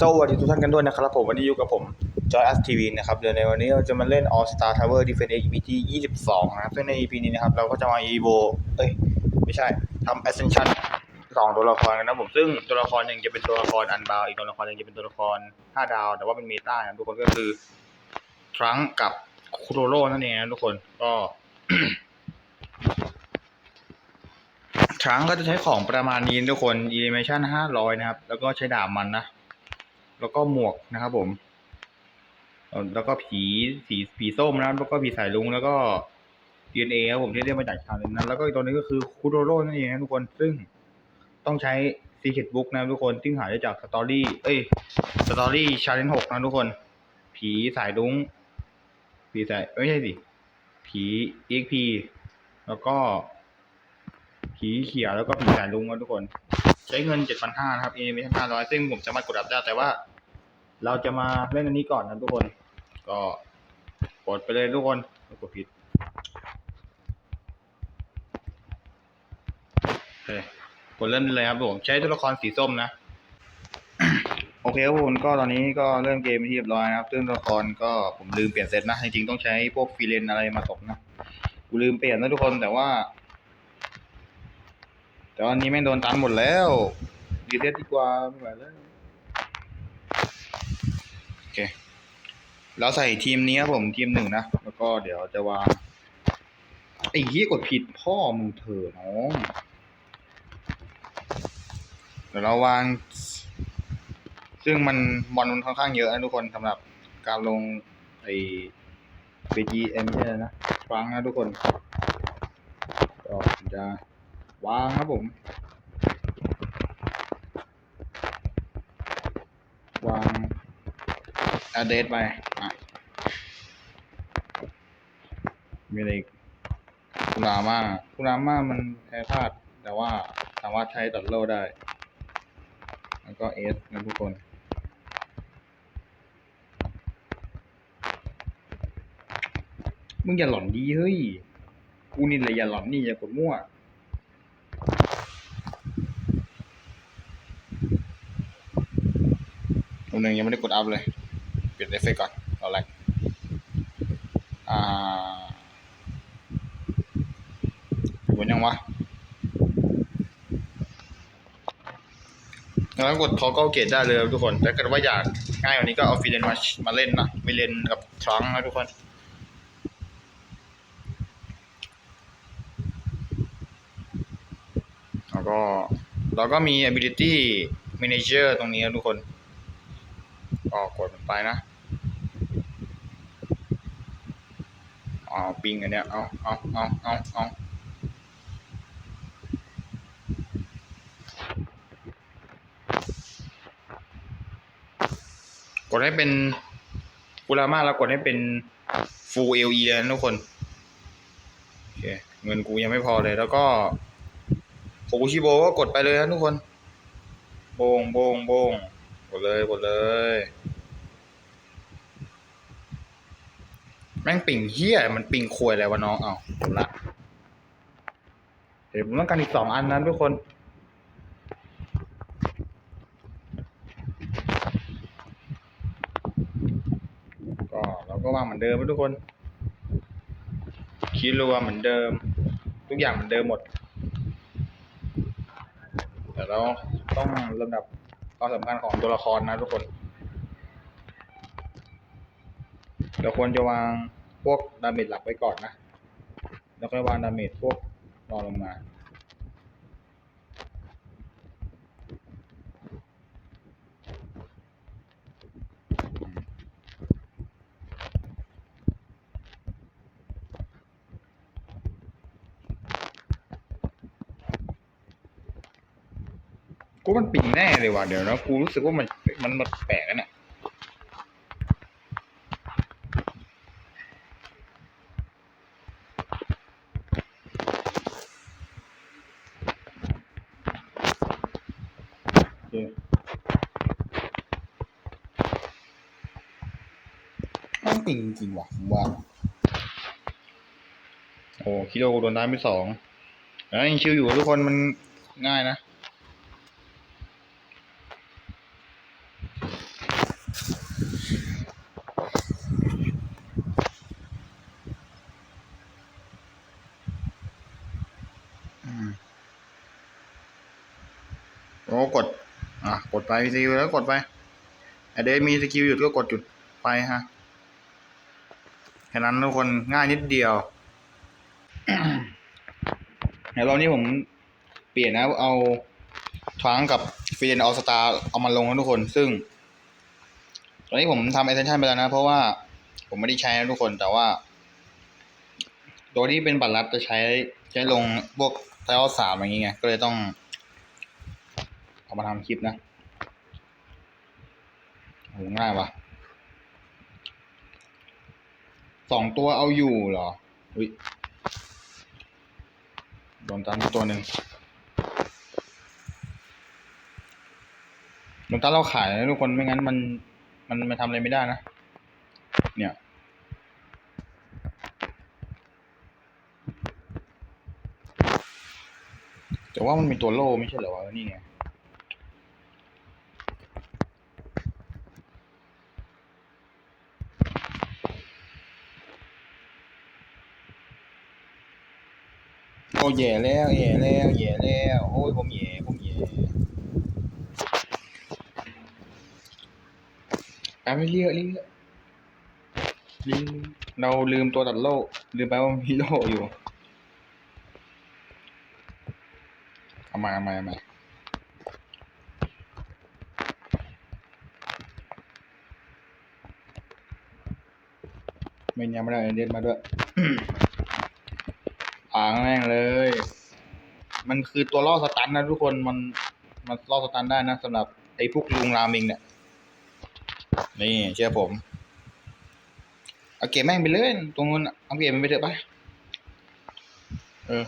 สวัสดีทุกท่านกันด้วยนะครับผมวันนี้อยู่กับผม Joy Us TV นะครับเดี๋ยวในวันนี้เราจะมาเล่น All Star Tower Defense EP ที่22 นะครับซึ่งใน EP นี้นะครับ เราก็จะมา Evo เอ้ย ไม่ใช่ทำ Ascension สองตัวละครกันนะผมซึ่งตัวละครหนึ่งจะเป็นตัวละครอันบาวอีกตัวละครหนึ่งจะเป็นตัวละคร 5 ดาว แต่ว่าเป็นเมตานะทุกคนก็คือทรังกับคูโรโร่นั่นเองนะทุกคนก็ทรังก็จะใช้ของประมาณนี้ทุกคน Animation 500 นะครับ แล้วก็ใช้ดาบมันนะ แล้วก็หมวกนะครับ ผม แล้วก็ผีสีผีส้มนะครับแล้วก็ผีสายลุงแล้วก็ DNA ครับผมที่เรียกมาจากชาเลนนั้นแล้วก็อีกตัวนึงก็คือคูโรโร่นั่นเองนะทุกคนซึ่งต้องใช้ Secret Book นะทุกคนซึ่งหาได้จากสตอรี่เอ้ยสตอรี่ชาเลนหกนะทุกคน ผีสายลุงผีสายไม่ใช่สิผี EXP แล้วก็ผีเขียวแล้วก็ผีสายลุงนะทุกคน ใช้เงิน 7,500นะครับ Animation 500 ซึ่งผมสามารถกดรับได้แต่ว่า เราจะมาเล่นอันนี้ก่อนนะทุกคน ก็กดไปเลยทุกคนกดผิดโอเคกดเริ่มเลยครับผมใช้ตัวละครสีส้มนะ โอเคครับผมก็ตอนนี้ก็เริ่มเกมเป็นที่เรียบร้อยนะครับ ซึ่งตัวละครก็ผมลืมเปลี่ยนเซตนะจริงๆต้องใช้พวกฟีเลนอะไรมาตกนะกูลืมเปลี่ยนนะทุกคนแต่ว่า แต่วันนี้แม่งโดนตันหมดแล้วรีเซ็ตดีกว่าไม่ไหวแล้วโอเคเราใส่ทีมนี้ครับผมทีมหนึ่งนะ แล้วก็เดี๋ยวจะวางไอ้เหี้ยกดผิดพ่อมึงเถอะน้องเดี๋ยวเราวาง ซึ่งมันบอลมันค่อนข้างเยอะนะทุกคนสำหรับการลงไอ้ BGM ใช่ไหมนะฟังนะทุกคนก็จะ วางครับผม วางอเดสไปอะมีอะไรกคุรามาคุรามามันแพ้พลาด แต่ว่าสามารถใช้ตัดโลได้ แล้วก็เอสนะทุกคนมึงอย่าหล่อนดีเฮ้ย กูนี่เลยอย่าหล่อนนี่อย่ากดมั่ว ตัวหนึ่งยังไม่ได้กดอัพเลยเปลี่ยนเอฟเฟกก่อนเอาแรกอ่าบนยังวะแล้วกดทอก e เกตได้เลยทุกคนแต่เกิดว่าอยากง่ายกว่านี้ก็เอาฟีเลนมามาเล่นนะไปเล่นกับทรังนะทุกคนแล้วก็เราก็มี ability manager ตรงนี้นะทุกคน ก็กดมันไปนะอ๋อปิงอันเนี้ยเอาเอาเอาเอาเอากดให้เป็นกูรามาแล้วกดให้เป็น full LE เลยนะทุกคนโอเคเงินกูยังไม่พอเลยแล้วก็โคกุชิโบก็กดไปเลยนะทุกคน โบงโบงโบง ดเลยกดเลย แม่งปิ่งเฮี้ย มันปิ่งควยอะไรวะน้อง เอาหมดละ เดี๋ยวผมต้องการอีกสองอันนั้นทุกคน ก็เราก็วางเหมือนเดิมทุกคนคีย์รัวเหมือนเดิม ทุกอย่างเหมือนเดิมหมด แต่เราต้องลำดับ ความสำคัญของตัวละครนะทุกคนเราควรจะวางพวกดาเมจหลักไว้ก่อนนะ แล้วค่อยวางดาเมจพวกรองลงมา กูมันปิ่งแน่เลยว่ะเดี๋ยวนะกูรู้สึกว่ามันมันมันแปลกอะเนี่ยโอเคมันปิ่งจริงๆว่ะผมว่าโอ้คิโลโดนน้ำไปสองแล้วยังชิวอยู่ทุกคนมันง่ายนะ โอ้กด อะ กดไปสกิลแล้วกดไปไอเดมีสกิลหยุดก็กดหยุดไปฮะแค่นั้นทุกคนง่ายนิดเดียวเดี๋ยวรอบนี้ผมเปลี่ยนนะเอาทวังกับฟีเดนออสตาเอามาลงนะทุกคน ซึ่ง ตอนนี้ผมทำ extension ไปแล้วนะ เพราะว่าผมไม่ได้ใช้นะทุกคน แต่ว่าตัวที่เป็นบัตรลับจะใช้ใช้ลงพวกไทลสามอย่างเงี้ยก็เลยต้อง เอามาทำคลิปนะโหง่ายวะสองตัวเอาอยู่เหรออุ้ยโดนตันตัวหนึ่งโดนตันเราขายนะทุกคนไม่งั้นมันมันมันทำอะไรไม่ได้นะ เนี่ยแต่ว่ามันมีตัวโล่ไม่ใช่เหรอวะนี่ไง แย่แล้วแย่แล้วแย่แล้วโอ้ยผมแย่ผมแย่อะไม่เรียกเรียลืมเราลืมตัวตัดโล่ลืมไปว่ามีโล่อยู่เอามาเอามาเอามาไม่ยังไม่ได้เด็ดมาด้วยางแม่งเลย มันคือตัวล่อสตันนะทุกคนมันมันล่อสตันได้นะสำหรับไอ้พวกลุงรามิงเนี่ยนี่เชื่อผมเอาเก็บแม่งไปเลยตรงนู้นเอาเก็บมันไปเถอะไปเออ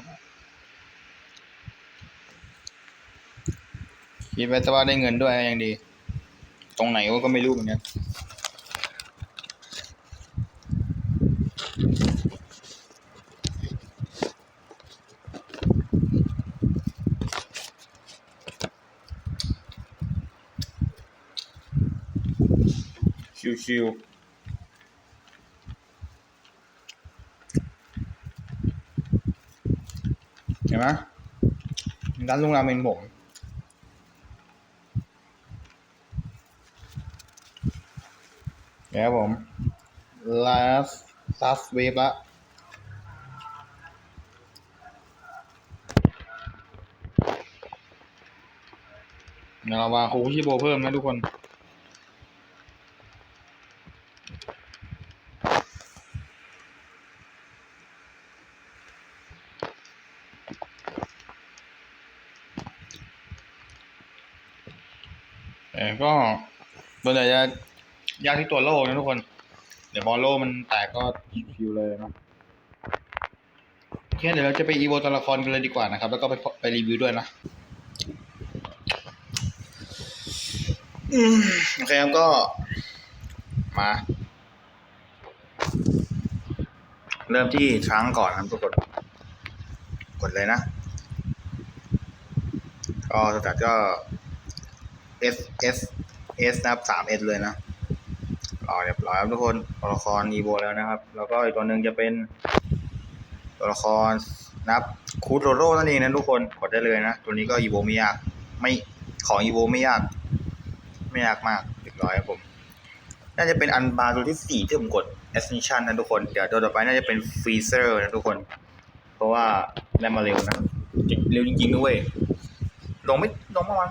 คิดไว้แต่ว่าได้เงินด้วยยังดี ตรงไหนก็ไม่รู้เหมือนกัน ชิวๆเห็นไหมร้านลุงราเมงผมเดี๋ยวผม last last wave ละเดี๋ยวเราวางคูชิโบเพิ่มนะทุกคน แต่ก็ส่วนใหญ่จะยากที่ตัวโล่นะทุกคน เดี๋ยวบอลโล่มันแตกก็ชิวๆเลยเนาะโอเคเดี๋ยวเราจะไปอีโวตัวละครกันเลยดีกว่านะครับ แล้วก็ไปไปรีวิวด้วยนะอืมโอเคครับก็มา เริ่มที่ช้างก่อนครับทุกคนกดเลยนะ ก็สแตทก็ S S S นะครับสาม S เลยนะรอเรียบร้อยครับทุกคนตัวละครอีโวแล้วนะครับ แล้วก็อีกตัวหนึ่งจะเป็นตัวละครนะครับคูโรโร่นั่นเองนะทุกคนกดได้เลยนะ ตัวนี้ก็อีโวไม่ยาก ไม่ของอีโวไม่ยาก ไม่ยากมากเรียบร้อยครับผม น่าจะเป็นอันบาร์ตัวที่สี่ที่ผมกด Ascension นะทุกคน เดี๋ยวตัวต่อไปน่าจะเป็น Freezer นะทุกคน เพราะว่าได้มาเร็วนะ เร็วจริงๆด้วยลงไม่ลงประมาณ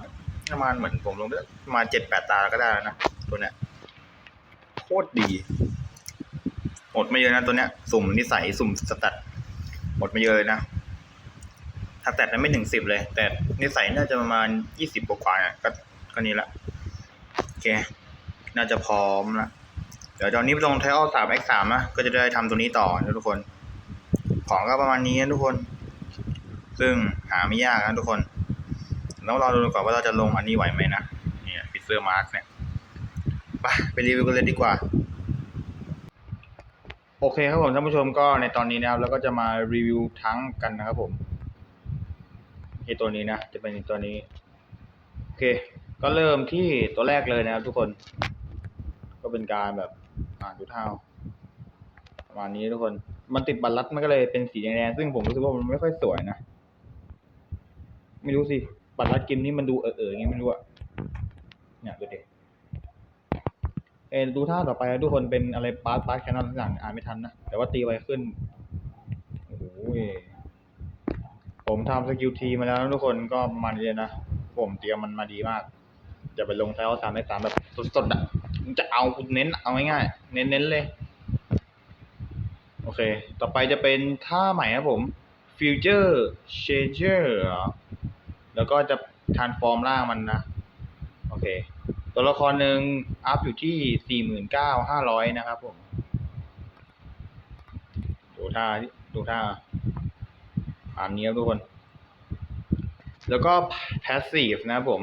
ประมาณเหมือนผมลงไปประมาณเจ็ดแปดตาก็ได้แล้วนะตัวเนี้ยโคตรดี หมดไม่เยอะนะตัวเนี้ย สุ่มนิสัยสุ่มสตัดหมดไม่เยอะเลยนะถ้าแตดนั้นไม่ถึงสิบเลย แต่นิสัยน่าจะประมาณยี่สิบกว่าเนี่ยก็ก็นี้ละโอเค น่าจะพร้อมละเดี๋ยวตอนนี้ไปลงไทออลสามเอ็กสามนะก็จะได้ทำตัวนี้ต่อนะทุกคน ของก็ประมาณนี้นะทุกคน ซึ่งหาไม่ยากนะทุกคน แล้วเราดูก่อนว่าเราจะลงอันนี้ไหวไหมนะเนี่ยฟิเซอร์มาร์กเนี่ยไปไปรีวิวกันเลยดีกว่า โอเคครับผมท่านผู้ชมก็ในตอนนี้นะครับเราก็จะมารีวิวทั้งกันนะครับผมไอตัวนี้นะจะเป็นตัวนี้โอเค ก็เริ่มที่ตัวแรกเลยนะครับทุกคน ก็เป็นการแบบอ่าดูเท้าประมาณนี้ทุกคน มันติดบัตรลัดมันก็เลยเป็นสีแดงๆซึ่งผมรู้สึกว่ามันไม่ค่อยสวยนะ ไม่รู้สิ บัตรลัดกิมนี่มันดูเออเออๆอย่างงี้ไม่รู้อะเนี่ยดูดิเอดูท่าต่อไปนะทุกคนเป็นอะไรปาร์ตปาร์ตแคนนอนต่างๆอ่านไม่ทันนะ แต่ว่าตีไวขึ้นโอ้โหผมทำสกิลทีมาแล้วนะทุกคนก็มันเลยนะ ผมเตรียมมันมาดีมาก จะไปลงไซส์สามในสามแบบสดๆอะจะเอาเน้นเอาง่ายๆเน้นๆเลย โอเค ต่อไปจะเป็นท่าใหม่ครับผม Future Changer เหรอ แล้วก็จะ transform ร่างมันนะ โอเค ตัวละครหนึ่งอัพอยู่ที่สี่หมื่นเก้าห้าร้อยนะครับผม ดูท่า ดูท่าอ่านนี้ครับทุกคน แล้วก็ passive นะครับผม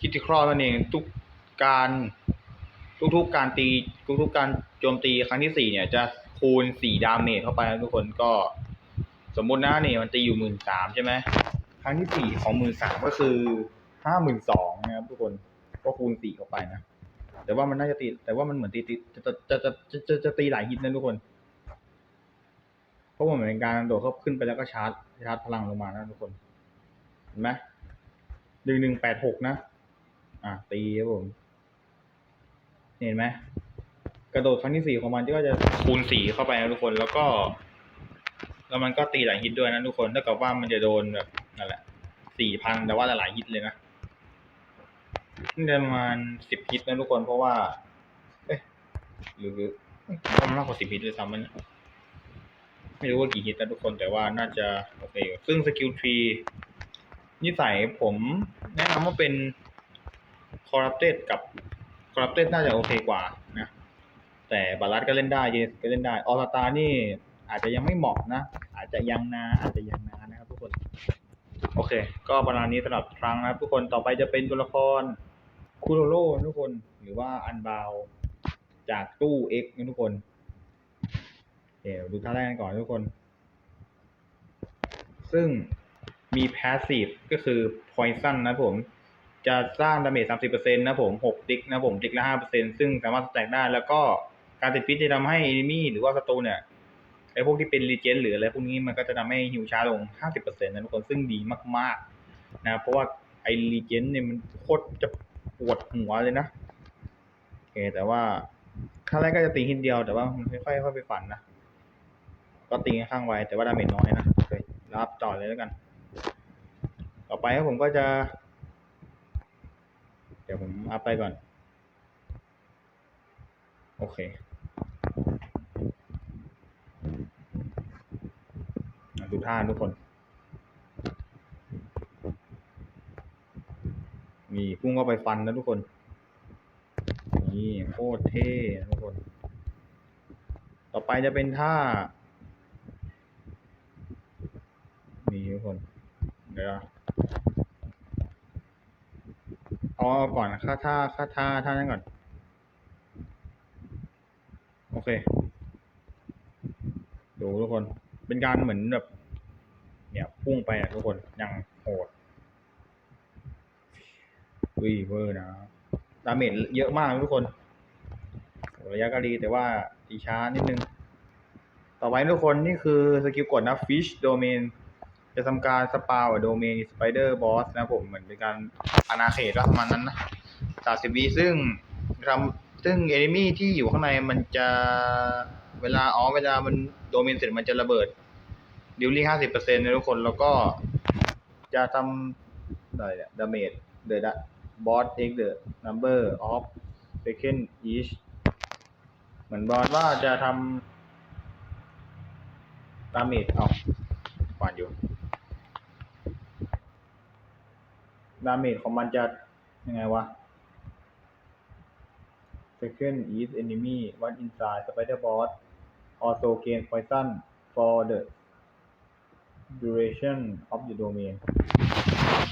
critical นั่นเองทุกการทุกๆการตีทุกๆการโจมตีครั้งที่สี่เนี่ยจะคูณสี่ดาเมจเข้าไปนะทุกคนก็ สมมุตินะนี่มันตีอยู่หมื่นสามใช่ไหม รั้งที่สี่ของหมื่นสามก็คือห้าหมื่นสองนะครับทุกคนก็คูณสี่เข้าไปนะแต่ว่ามันน่าจะตี แต่ว่ามันเหมือนตีตีจะจะจะจะจะจะตีหลายฮิตนะทุกคน เพราะว่ามันเป็นการโดดเข้าขึ้นไปแล้วก็ชาร์จชาร์จพลังลงมานะทุกคน เห็นไหมหนึ่งหนึ่งแปดหกนะ อะตีครับผมเห็นไหมกระโดดครั้งที่สี่ของมันก็จะคูณสี่เข้าไปนะทุกคน แล้วก็ แล้วมันก็ตีหลายฮิตด้วยนะทุกคนถ้ากับว่ามันจะโดนแบบ นั่นแหละสี่พันแต่ว่าหลายฮิตเลยนะนี่ประมาณสิบฮิตนะทุกคนเพราะว่า เอ๊ะหรือประมาณมากกว่าสิบฮิตเลยซ้ำมันไม่รู้ว่ากี่ฮิตนะทุกคนแต่ว่าน่าจะโอเคอยู่ซึ่งสกิลทรีนิสัยผมแนะนำว่าเป็น corrupted กับ corrupted น่าจะโอเคกว่านะแต่บาลัสก็เล่นได้เยนก็เล่นได้ออสตานี่อาจจะยังไม่เหมาะนะ อาจจะยังนาอาจจะยังนานะครับทุกคน โอเค ก็ประมาณนี้สำหรับครั้งนะครับทุกคนต่อไปจะเป็นตัวละครคูโรโร่ทุกคนหรือว่าอันบาวจากตู้ X นะทุกคนเดี๋ยวดูท่าแรกกันก่อนทุกคน ซึ่งมี passive ก็คือ poison นะผม จะสร้างดาเมจ 30%นะผม6ติ๊กนะผมติ๊กละ5%ซึ่งสามารถสแต็กได้แล้วก็การติดพิษจะทำให้ enemy หรือว่าศัตรูเนี่ย ไอ้พวกที่เป็นรีเจนหรืออะไรพวกนี้มันก็จะทำให้ฮิวช้าลง 50%นะทุกคนซึ่งดีมากๆนะเพราะว่าไอ้รีเจนเนี่ยมันโคตรจะปวดหัวเลยนะโอเคแต่ว่าขั้นแรกก็จะตีฮิตเดียวแต่ว่ามันค่อยๆค่อยๆไปฝันนะก็ตีข้างไวแต่ว่าดาเมจน้อยนะโอเครับต่อเลยแล้วกัน ต่อไปครับผมก็จะ เดี๋ยวผมอัพไปก่อน โอเคอะ ดูท่าทุกคนนี่พุ่งเข้าไปฟันนะทุกคน นี่โคตรเท่ทุกคน ต่อไปจะเป็นท่า นี่ทุกคน เดี๋ยวเอาก่อนค่าท่าค่าท่าท่านั้นก่อน โอเค ดูทุกคน เป็นการเหมือนแบบ เนี่ยพุ่งไปอะทุกคนยังโหดวิเวอร์นะดาเมจเยอะมากทุกคนระยะก็ดีแต่ว่าตีช้านิดนึง ต่อไปทุกคนนี่คือสกิลกดนะ Fish Domain จะทำการสปาวโดเมนสไปเดอร์บอสนะผมเหมือนเป็นการอาณาเขตว่าประมาณนั้นนะสามสิบวิซึ่งทำซึ่งเอนิมี่ที่อยู่ข้างในมันจะเวลาอ๋อเวลามันโดเมนเสร็จมันจะระเบิด ดิวลี่ห้าสิบเปอร์เซ็นต์นะทุกคนแล้วก็จะทำอะไรเนี่ยดาเมจเดอะบอสเอ็กเดอะนัมเบอร์ออฟเซคันด์อีชเหมือนบอสว่าจะทำดาเมจเอาก่อนอยู่ดาเมจของมันจะยังไงวะ Second is enemy one inside spider boss also gain poison for the duration of the domain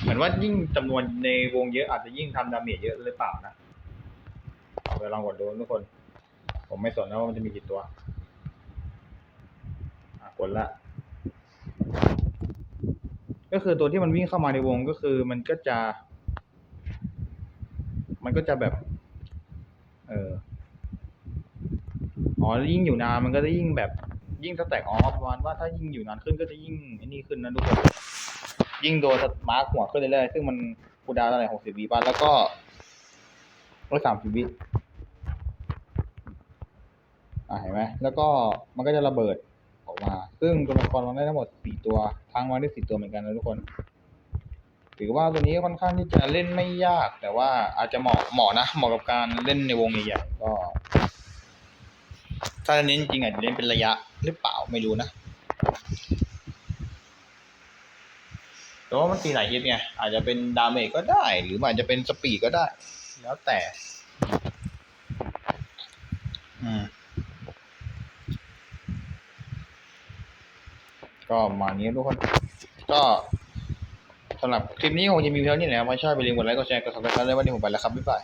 เหมือนว่ายิ่งจำนวนในวงเยอะอาจจะยิ่งทำดาเมจเยอะหรือเปล่านะเอาไปลองกดดูทุกคน ผมไม่สนนะว่ามันจะมีกี่ตัวกดละ ก็คือตัวที่มันวิ่งเข้ามาในวงก็คือมันก็จะ มันก็จะแบบ เอออ๋อยิ่งอยู่นานมันก็จะยิ่งแบบ ยิ่งสแต็กอ๋อประมาณว่าถ้ายิ่งอยู่นานขึ้นก็จะยิ่งไอ้นี่ขึ้นนะทุกคนยิ่งโดนมาร์คหัวขึ้นเรื่อยๆซึ่งมันคูดาวน์เท่าไรหกสิบวิปันแล้วก็ร้อยสามสิบวิอ่าเห็นไหมแล้วก็มันก็จะระเบิดออกมา ซึ่งตัวละครมันได้ทั้งหมดสี่ตัวทั้งวันได้สี่ตัวเหมือนกันนะทุกคนถือว่าตัวนี้ค่อนข้างที่จะเล่นไม่ยาก แต่ว่าอาจจะเหมาะเหมาะนะเหมาะกับการเล่นในวงใหญ่ๆก็ ถ้าเน้นจริงอาจจะเล่นเป็นระยะหรือเปล่าไม่รู้นะแต่ว่ามันตีหลายฮิตไงอาจจะเป็นดาเมจก็ได้ หรืออาจจะเป็นสปีดก็ได้ แล้วแต่ อืมก็มาณนี้ทุกคน ก็สำหรับคลิปนี้คงจะมีเพียงเท่านี้แหละครับถ้าชอบไปลิงก์กดไลค์กดแชร์กดซับสไครต์เลยวันนี้ผมไปแล้วครับ บ๊ายบาย